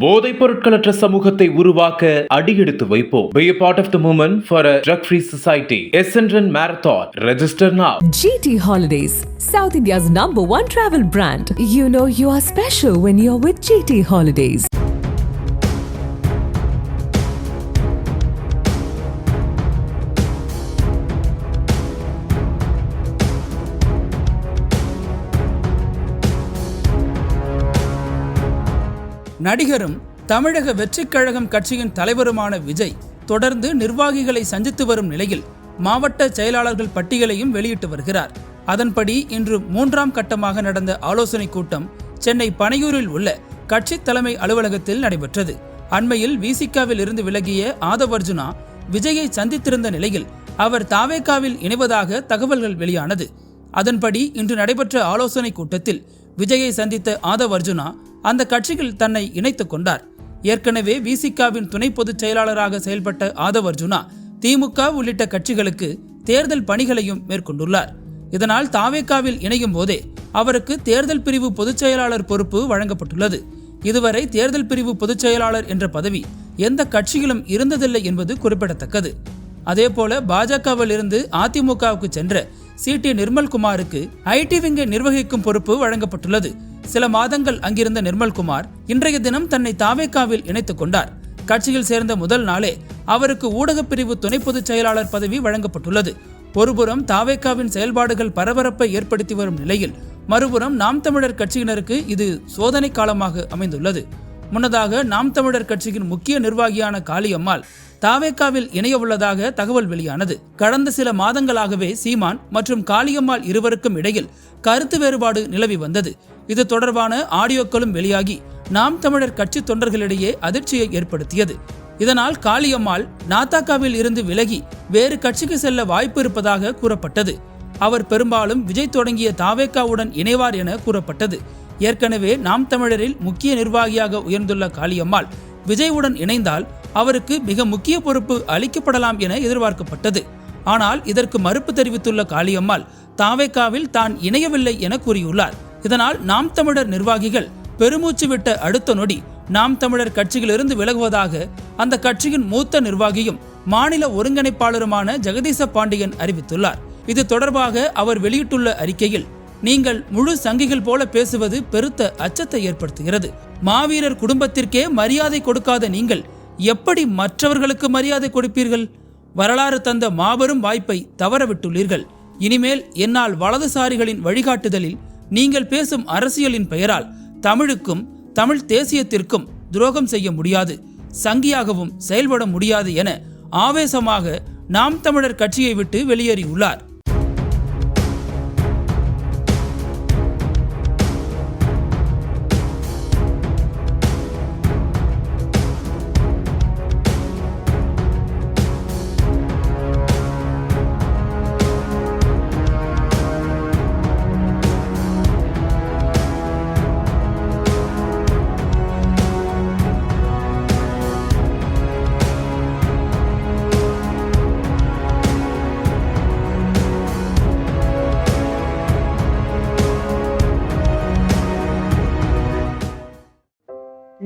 போதைப் பொருட்களற்ற சமூகத்தை உருவாக்க அடியெடுத்து வைப்போம் Be a part of the movement for a drug-free society. Marathon register Register GT holidays south India's number one travel brand you You know you are special when are with GT holidays நடிகரும் தமிழக வெற்றிக் கழகம் கட்சியின் தலைவருமான விஜய் தொடர்ந்து நிர்வாகிகளை சந்தித்து வரும் நிலையில் மாவட்ட செயலாளர்கள் பட்டியலையும் வெளியிட்டு வருகிறார். அதன்படி இன்று மூன்றாம் கட்டமாக நடந்த ஆலோசனைக் கூட்டம் சென்னை பனையூரில் உள்ள கட்சி தலைமை அலுவலகத்தில் நடைபெற்றது. அண்மையில் விசிகாவில் இருந்து விலகிய ஆதவர்ஜுனா விஜயை சந்தித்திருந்த நிலையில் அவர் தாவேகாவில் இணைவதாக தகவல்கள் வெளியானது. அதன்படி இன்று நடைபெற்ற ஆலோசனைக் கூட்டத்தில் விஜயை சந்தித்த ஆதவ் அர்ஜுனா அந்த கட்சியில் தன்னை இணைத்துக் கொண்டார். ஏற்கனவே விசிகாவின் துணை பொதுச் செயலாளராக செயல்பட்ட ஆதவ் அர்ஜுனா திமுக உள்ளிட்ட கட்சிகளுக்கு தேர்தல் பணிகளையும் மேற்கொண்டுள்ளார். இதனால் தாவேகாவில் இணையும் போதே அவருக்கு தேர்தல் பிரிவு பொதுச் செயலாளர் பொறுப்பு வழங்கப்பட்டுள்ளது. இதுவரை தேர்தல் பிரிவு பொதுச் செயலாளர் என்ற பதவி எந்த கட்சியிலும் இருந்ததில்லை என்பது குறிப்பிடத்தக்கது. அதேபோல பாஜகவில் இருந்து அதிமுகவுக்கு சென்ற சி. டி. நிர்மல்குமாருக்கு ஐடி விங்கை நிர்வகிக்கும் பொறுப்பு வழங்கப்பட்டுள்ளது. சில மாதங்கள் அங்கிருந்த நிர்மல்குமார் இன்றைய தினம் தன்னை தாவேகாவில் இணைத்துக் கொண்டார். கட்சியில் சேர்ந்த முதல் நாளே அவருக்கு ஊடகப் பிரிவு துணை பொதுச் செயலாளர் பதவி வழங்கப்பட்டுள்ளது. ஒருபுறம் தாவேக்காவின் செயல்பாடுகள் பரபரப்பை ஏற்படுத்தி வரும் நிலையில் மறுபுறம் நாம் தமிழர் கட்சியினருக்கு இது சோதனை காலமாக அமைந்துள்ளது. முன்னதாக நாம் தமிழர் கட்சியின் முக்கிய நிர்வாகியான காளியம்மாள் தாவேக்காவில் இணைய உள்ளதாக தகவல் வெளியானது. கடந்த சில மாதங்களாகவே சீமான் மற்றும் காளியம்மாள் இருவருக்கும் இடையில் கருத்து வேறுபாடு நிலவி வந்தது. இது தொடர்பான ஆடியோக்களும் வெளியாகி நாம் தமிழர் கட்சி தொண்டர்களிடையே அதிர்ச்சியை ஏற்படுத்தியது. இதனால் காளியம்மாள் நாத்தாக்காவில் இருந்து விலகி வேறு கட்சிக்கு செல்ல வாய்ப்பு இருப்பதாக கூறப்பட்டது. அவர் பெரும்பாலும் விஜய் தொடங்கிய தாவேக்காவுடன் இணைவார் என கூறப்பட்டது. ஏற்கனவே நாம் தமிழரில் முக்கிய நிர்வாகியாக உயர்ந்துள்ள காளியம்மாள் விஜயுடன் இணைந்தால் அவருக்கு மிக முக்கிய பொறுப்பு அளிக்கப்படலாம் என எதிர்பார்க்கப்பட்டது. ஆனால் இதற்கு மறுப்பு தெரிவித்துள்ள காளியம்மாள் தாவேக்காவில் தான் இணையவில்லை என கூறியுள்ளார். இதனால் நாம் தமிழர் நிர்வாகிகள் பெருமூச்சு விட்ட அடுத்த நொடி நாம் தமிழர் கட்சியிலிருந்து விலகுவதாக அந்த கட்சியின் மூத்த நிர்வாகியும் மாநில ஒருங்கிணைப்பாளருமான ஜெகதீச பாண்டியன் அறிவித்துள்ளார். இது தொடர்பாக அவர் வெளியிட்டுள்ள அறிக்கையில் நீங்கள் முழு சங்கிகள் போல பேசுவது பெருத்த அச்சத்தை ஏற்படுத்துகிறது. மாவீரர் குடும்பத்திற்கே மரியாதை கொடுக்காத நீங்கள் எப்படி மற்றவர்களுக்கு மரியாதை கொடுப்பீர்கள்? வரலாறு தந்த மாபெரும் வாய்ப்பை தவறவிட்டுள்ளீர்கள். இனிமேல் என்னால் வலதுசாரிகளின் வழிகாட்டுதலில் நீங்கள் பேசும் அரசியலின் பெயரால் தமிழுக்கும் தமிழ் தேசியத்திற்கும் துரோகம் செய்ய முடியாது சங்கியாகவும் செயல்பட முடியாது என ஆவேசமாக நாம் தமிழர் கட்சியை விட்டு வெளியேறியுள்ளார்.